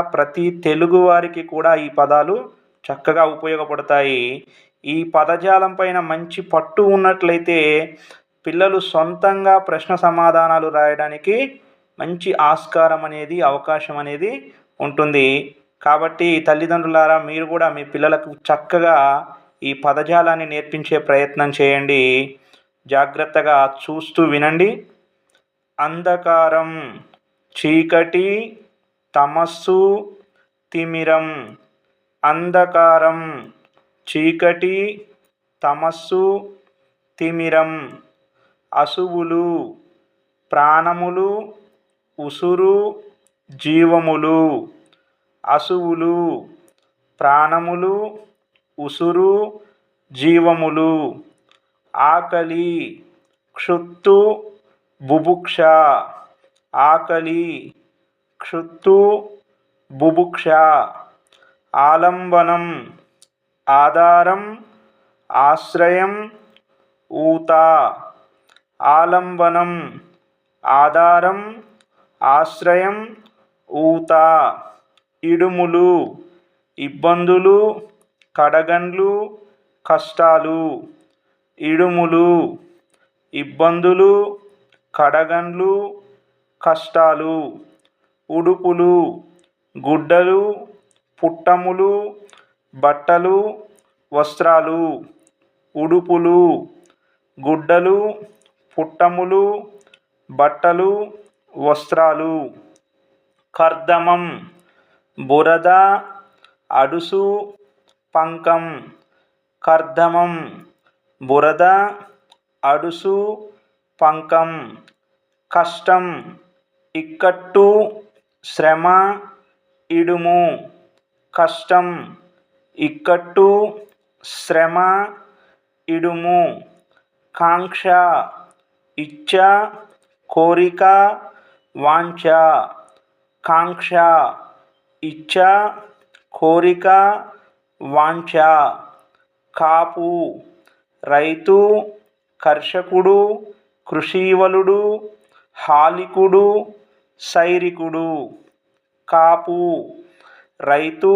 ప్రతి తెలుగు వారికి కూడా ఈ పదాలు చక్కగా ఉపయోగపడతాయి. ఈ పదజాలం పైన మంచి పట్టు ఉన్నట్లయితే పిల్లలు సొంతంగా ప్రశ్న సమాధానాలు రాయడానికి మంచి ఆస్కారం అనేది అవకాశం అనేది ఉంటుంది. కాబట్టి తల్లిదండ్రులారా మీరు కూడా మీ పిల్లలకు చక్కగా ఈ పదజాలాన్ని నేర్పించే ప్రయత్నం చేయండి. జాగ్రత్తగా చూస్తూ వినండి. అంధకారం చీకటి తమస్సు తిమిరం అంధకారం చీకటి తమస్సు తిమిరం అసువులు ప్రాణములు ఉసురు జీవములు అసువులు ప్రాణములు ఉసురు జీవములు ఆకలి క్షుత్తు బుభుక్ష ఆకలి క్షుత్తు బుభుక్ష ఆలంబనం ఆధారం ఆశ్రయం ఊత ఆలంబనం ఆధారం ఆశ్రయం ఊత ఇడుములు ఇబ్బందులు కడగండ్లు కష్టాలు ఇడుములు ఇబ్బందులు కడగండ్లు కష్టాలు ఉడుపులు గుడ్డలు పుట్టములు బట్టలు వస్త్రాలు ఉడుపులు గుడ్డలు పుట్టములు బట్టలు వస్త్రాలు. కర్దమం బురద అడుసు పంకం. కర్దమం బురద అడుసు పంకం. కష్టం ఇక్కట్టు శ్రమ ఇడుము కష్టం ఇక్కట్టు శ్రమ ఇడుము కాంక్ష ఇచ్చ కోరిక వాంఛ కాంక్ష ఇచ్చ కోరిక వాంఛ కాపు రైతు కర్షకుడు కృషీవలుడు హాలికుడు సైరికుడు కాపు రైతు